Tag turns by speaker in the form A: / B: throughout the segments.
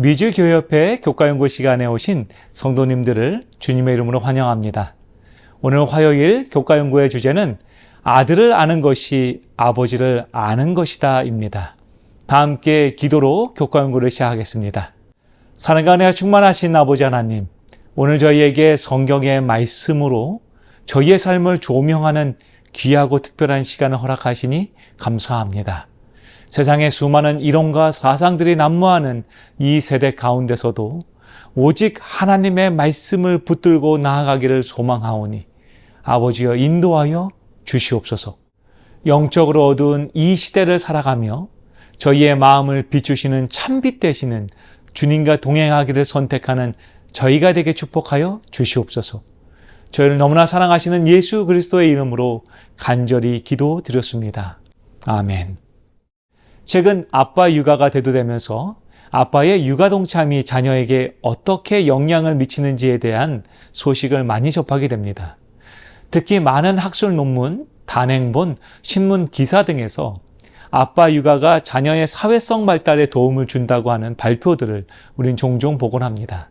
A: 미주교협회 교과연구 시간에 오신 성도님들을 주님의 이름으로 환영합니다. 오늘 화요일 교과연구의 주제는 아들을 아는 것이 아버지를 아는 것이다 입니다. 다 함께 기도로 교과연구를 시작하겠습니다. 사랑과 은혜가 충만하신 아버지 하나님, 오늘 저희에게 성경의 말씀으로 저희의 삶을 조명하는 귀하고 특별한 시간을 허락하시니 감사합니다. 세상의 수많은 이론과 사상들이 난무하는 이 세대 가운데서도 오직 하나님의 말씀을 붙들고 나아가기를 소망하오니 아버지여 인도하여 주시옵소서. 영적으로 어두운 이 시대를 살아가며 저희의 마음을 비추시는 참빛 되시는 주님과 동행하기를 선택하는 저희가 되게 축복하여 주시옵소서. 저희를 너무나 사랑하시는 예수 그리스도의 이름으로 간절히 기도 드렸습니다. 아멘. 최근 아빠 육아가 대두되면서 아빠의 육아 동참이 자녀에게 어떻게 영향을 미치는지에 대한 소식을 많이 접하게 됩니다. 특히 많은 학술 논문, 단행본, 신문 기사 등에서 아빠 육아가 자녀의 사회성 발달에 도움을 준다고 하는 발표들을 우린 종종 보곤 합니다.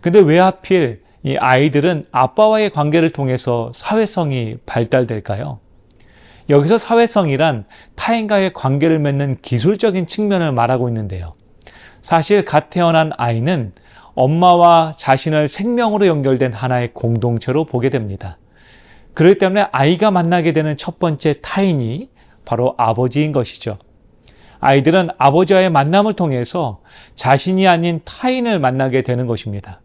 A: 근데 왜 하필 이 아이들은 아빠와의 관계를 통해서 사회성이 발달될까요? 여기서 사회성이란 타인과의 관계를 맺는 기술적인 측면을 말하고 있는데요. 사실 갓 태어난 아이는 엄마와 자신을 생명으로 연결된 하나의 공동체로 보게 됩니다. 그렇기 때문에 아이가 만나게 되는 첫 번째 타인이 바로 아버지인 것이죠. 아이들은 아버지와의 만남을 통해서 자신이 아닌 타인을 만나게 되는 것입니다.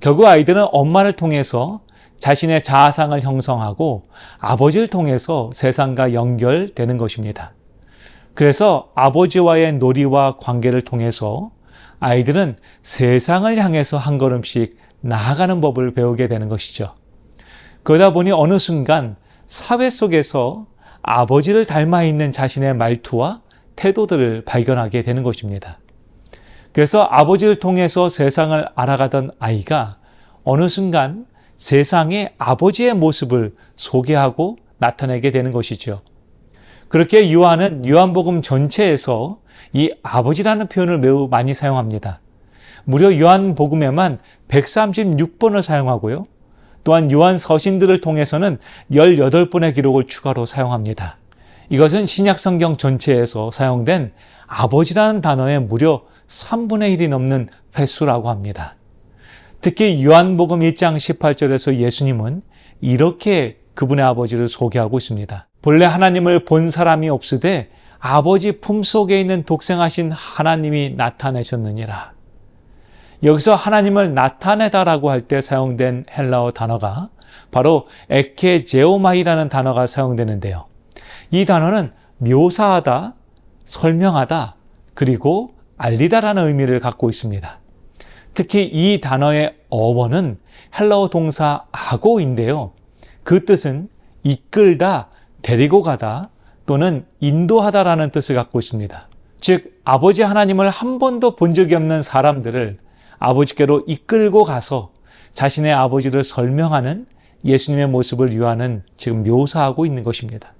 A: 결국 아이들은 엄마를 통해서 자신의 자아상을 형성하고 아버지를 통해서 세상과 연결되는 것입니다. 그래서 아버지와의 놀이와 관계를 통해서 아이들은 세상을 향해서 한 걸음씩 나아가는 법을 배우게 되는 것이죠. 그러다 보니 어느 순간 사회 속에서 아버지를 닮아 있는 자신의 말투와 태도들을 발견하게 되는 것입니다. 그래서 아버지를 통해서 세상을 알아가던 아이가 어느 순간 세상에 아버지의 모습을 소개하고 나타내게 되는 것이죠. 그렇게 요한은 요한복음 전체에서 이 아버지라는 표현을 매우 많이 사용합니다. 무려 요한복음에만 136번을 사용하고요. 또한 요한 서신들을 통해서는 18번의 기록을 추가로 사용합니다. 이것은 신약 성경 전체에서 사용된 아버지라는 단어의 무려 3분의 1이 넘는 횟수라고 합니다. 특히 요한복음 1장 18절에서 예수님은 이렇게 그분의 아버지를 소개하고 있습니다. 본래 하나님을 본 사람이 없으되 아버지 품속에 있는 독생하신 하나님이 나타내셨느니라. 여기서 하나님을 나타내다라고 할 때 사용된 헬라어 단어가 바로 에케제오마이라는 단어가 사용되는데요. 이 단어는 묘사하다, 설명하다, 그리고 알리다라는 의미를 갖고 있습니다. 특히 이 단어의 어원은 헬라어 동사 아고인데요. 그 뜻은 이끌다, 데리고 가다 또는 인도하다라는 뜻을 갖고 있습니다. 즉, 아버지 하나님을 한 번도 본 적이 없는 사람들을 아버지께로 이끌고 가서 자신의 아버지를 설명하는 예수님의 모습을 유하는 지금 묘사하고 있는 것입니다.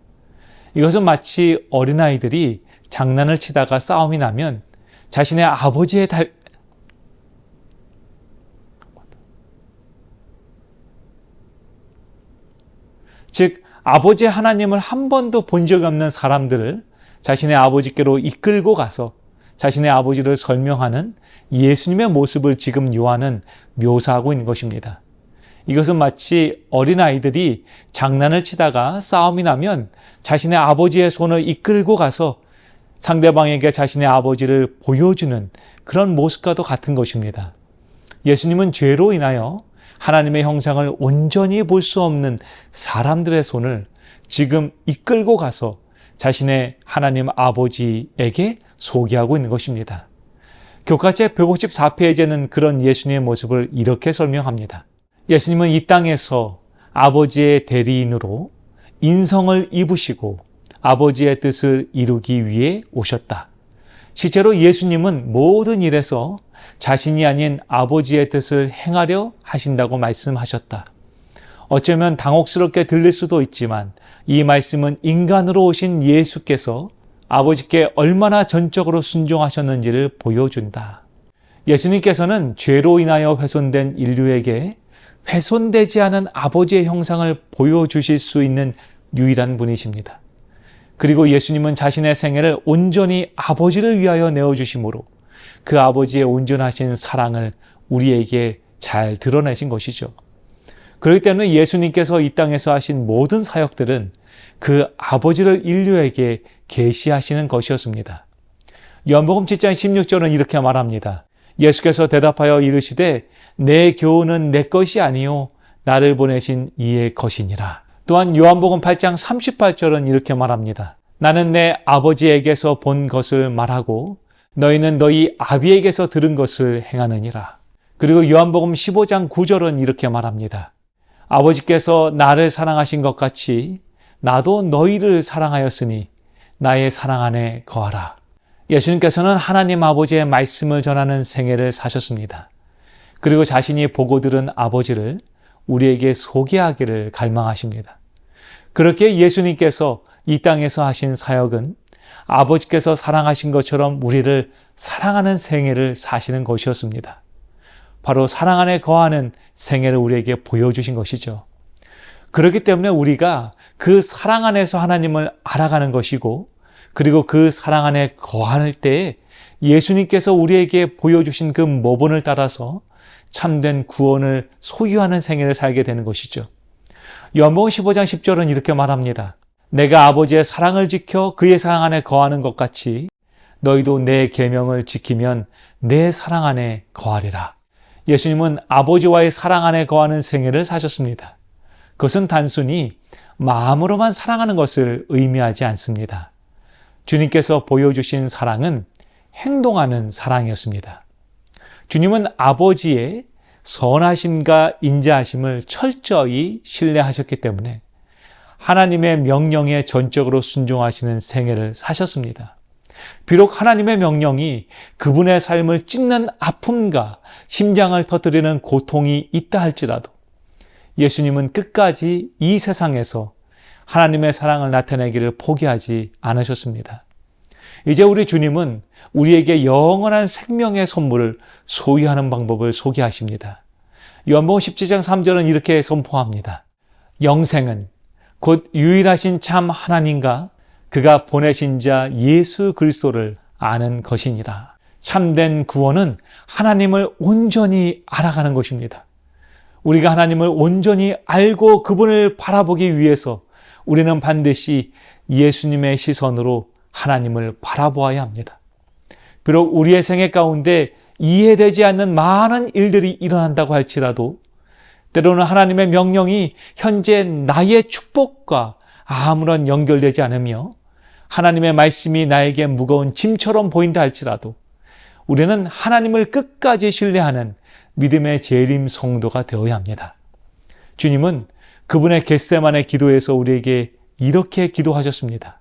A: 이것은 마치 어린아이들이 장난을 치다가 싸움이 나면 자신의 아버지의 달, 즉, 아버지 하나님을 한 번도 본 적이 없는 사람들을 자신의 아버지께로 이끌고 가서 자신의 아버지를 설명하는 예수님의 모습을 지금 요한은 묘사하고 있는 것입니다. 이것은 마치 어린아이들이 장난을 치다가 싸움이 나면 자신의 아버지의 손을 이끌고 가서 상대방에게 자신의 아버지를 보여주는 그런 모습과도 같은 것입니다. 예수님은 죄로 인하여 하나님의 형상을 온전히 볼 수 없는 사람들의 손을 지금 이끌고 가서 자신의 하나님 아버지에게 소개하고 있는 것입니다. 교과책 154페이지에는 그런 예수님의 모습을 이렇게 설명합니다. 예수님은 이 땅에서 아버지의 대리인으로 인성을 입으시고 아버지의 뜻을 이루기 위해 오셨다. 실제로 예수님은 모든 일에서 자신이 아닌 아버지의 뜻을 행하려 하신다고 말씀하셨다. 어쩌면 당혹스럽게 들릴 수도 있지만 이 말씀은 인간으로 오신 예수께서 아버지께 얼마나 전적으로 순종하셨는지를 보여준다. 예수님께서는 죄로 인하여 훼손된 인류에게 훼손되지 않은 아버지의 형상을 보여주실 수 있는 유일한 분이십니다. 그리고 예수님은 자신의 생애를 온전히 아버지를 위하여 내어주심으로 그 아버지의 온전하신 사랑을 우리에게 잘 드러내신 것이죠. 그렇기 때문에 예수님께서 이 땅에서 하신 모든 사역들은 그 아버지를 인류에게 계시하시는 것이었습니다. 연복음 7장 16절은 이렇게 말합니다. 예수께서 대답하여 이르시되 내 교훈은 내 것이 아니요 나를 보내신 이의 것이니라. 또한 요한복음 8장 38절은 이렇게 말합니다. 나는 내 아버지에게서 본 것을 말하고 너희는 너희 아비에게서 들은 것을 행하느니라. 그리고 요한복음 15장 9절은 이렇게 말합니다. 아버지께서 나를 사랑하신 것 같이 나도 너희를 사랑하였으니 나의 사랑 안에 거하라. 예수님께서는 하나님 아버지의 말씀을 전하는 생애를 사셨습니다. 그리고 자신이 보고 들은 아버지를 우리에게 소개하기를 갈망하십니다. 그렇게 예수님께서 이 땅에서 하신 사역은 아버지께서 사랑하신 것처럼 우리를 사랑하는 생애를 사시는 것이었습니다. 바로 사랑 안에 거하는 생애를 우리에게 보여주신 것이죠. 그렇기 때문에 우리가 그 사랑 안에서 하나님을 알아가는 것이고 그리고 그 사랑 안에 거할 때에 예수님께서 우리에게 보여주신 그 모본을 따라서 참된 구원을 소유하는 생애를 살게 되는 것이죠. 연봉 15장 10절은 이렇게 말합니다. 내가 아버지의 사랑을 지켜 그의 사랑 안에 거하는 것 같이 너희도 내 계명을 지키면 내 사랑 안에 거하리라. 예수님은 아버지와의 사랑 안에 거하는 생애를 사셨습니다. 그것은 단순히 마음으로만 사랑하는 것을 의미하지 않습니다. 주님께서 보여주신 사랑은 행동하는 사랑이었습니다. 주님은 아버지의 선하심과 인자하심을 철저히 신뢰하셨기 때문에 하나님의 명령에 전적으로 순종하시는 생애를 사셨습니다. 비록 하나님의 명령이 그분의 삶을 찢는 아픔과 심장을 터뜨리는 고통이 있다 할지라도 예수님은 끝까지 이 세상에서 하나님의 사랑을 나타내기를 포기하지 않으셨습니다. 이제 우리 주님은 우리에게 영원한 생명의 선물을 소유하는 방법을 소개하십니다. 연봉 17장 3절은 이렇게 선포합니다. 영생은 곧 유일하신 참 하나님과 그가 보내신 자 예수 그리스도를 아는 것이니라. 참된 구원은 하나님을 온전히 알아가는 것입니다. 우리가 하나님을 온전히 알고 그분을 바라보기 위해서 우리는 반드시 예수님의 시선으로 하나님을 바라보아야 합니다. 비록 우리의 생애 가운데 이해되지 않는 많은 일들이 일어난다고 할지라도 때로는 하나님의 명령이 현재 나의 축복과 아무런 연결되지 않으며 하나님의 말씀이 나에게 무거운 짐처럼 보인다 할지라도 우리는 하나님을 끝까지 신뢰하는 믿음의 재림 성도가 되어야 합니다. 주님은 그분의 겟세만의 기도에서 우리에게 이렇게 기도하셨습니다.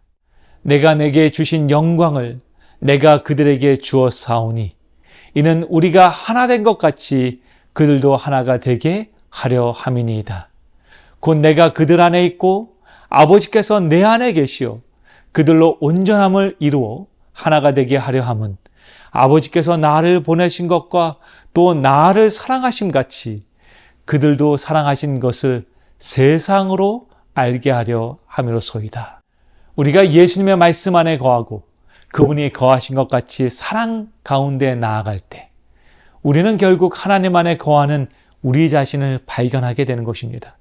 A: 내가 내게 주신 영광을 내가 그들에게 주었사오니 이는 우리가 하나 된 것 같이 그들도 하나가 되게 하려 함이니이다. 곧 내가 그들 안에 있고 아버지께서 내 안에 계시오 그들로 온전함을 이루어 하나가 되게 하려 함은 아버지께서 나를 보내신 것과 또 나를 사랑하심 같이 그들도 사랑하신 것을 세상으로 알게 하려 함이로소이다. 우리가 예수님의 말씀 안에 거하고 그분이 거하신 것 같이 사랑 가운데 나아갈 때 우리는 결국 하나님 안에 거하는 우리 자신을 발견하게 되는 것입니다.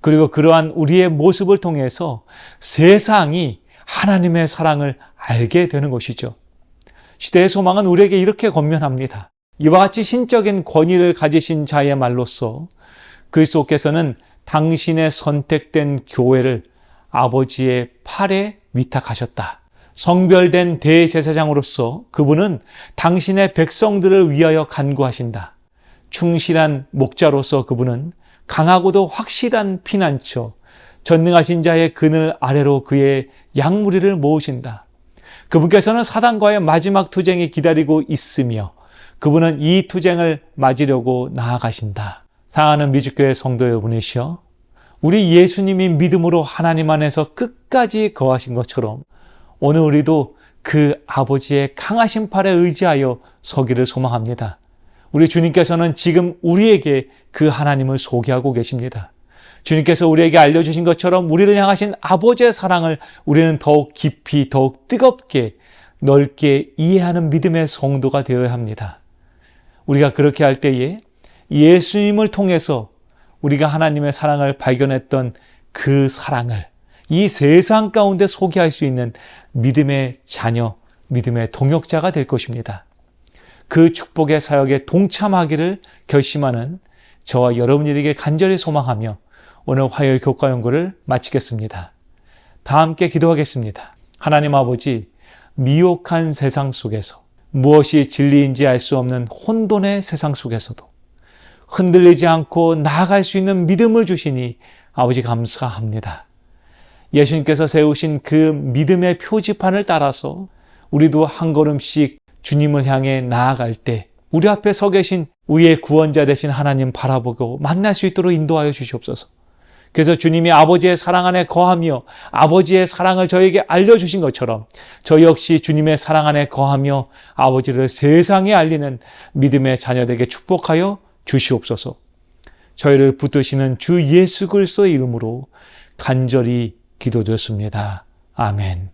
A: 그리고 그러한 우리의 모습을 통해서 세상이 하나님의 사랑을 알게 되는 것이죠. 시대의 소망은 우리에게 이렇게 권면합니다. 이와 같이 신적인 권위를 가지신 자의 말로서 그리스도께서는 당신의 선택된 교회를 아버지의 팔에 위탁하셨다. 성별된 대제사장으로서 그분은 당신의 백성들을 위하여 간구하신다. 충실한 목자로서 그분은 강하고도 확실한 피난처, 전능하신 자의 그늘 아래로 그의 양무리를 모으신다. 그분께서는 사단과의 마지막 투쟁이 기다리고 있으며 그분은 이 투쟁을 맞으려고 나아가신다. 사랑하는 미주교회 성도 여러분이시여 우리 예수님이 믿음으로 하나님 안에서 끝까지 거하신 것처럼 오늘 우리도 그 아버지의 강하신 팔에 의지하여 서기를 소망합니다. 우리 주님께서는 지금 우리에게 그 하나님을 소개하고 계십니다. 주님께서 우리에게 알려주신 것처럼 우리를 향하신 아버지의 사랑을 우리는 더욱 깊이, 더욱 뜨겁게, 넓게 이해하는 믿음의 성도가 되어야 합니다. 우리가 그렇게 할 때에 예수님을 통해서 우리가 하나님의 사랑을 발견했던 그 사랑을 이 세상 가운데 소개할 수 있는 믿음의 자녀, 믿음의 동역자가 될 것입니다. 그 축복의 사역에 동참하기를 결심하는 저와 여러분들에게 간절히 소망하며 오늘 화요일 교과 연구를 마치겠습니다. 다 함께 기도하겠습니다. 하나님 아버지, 미혹한 세상 속에서 무엇이 진리인지 알 수 없는 혼돈의 세상 속에서도 흔들리지 않고 나아갈 수 있는 믿음을 주시니 아버지 감사합니다. 예수님께서 세우신 그 믿음의 표지판을 따라서 우리도 한 걸음씩 주님을 향해 나아갈 때 우리 앞에 서 계신 우리의 구원자 되신 하나님 바라보고 만날 수 있도록 인도하여 주시옵소서. 그래서 주님이 아버지의 사랑 안에 거하며 아버지의 사랑을 저에게 알려주신 것처럼 저 역시 주님의 사랑 안에 거하며 아버지를 세상에 알리는 믿음의 자녀들에게 축복하여 주시옵소서. 저희를 붙드시는 주 예수 그리스도의 이름으로 간절히 기도드렸습니다. 아멘.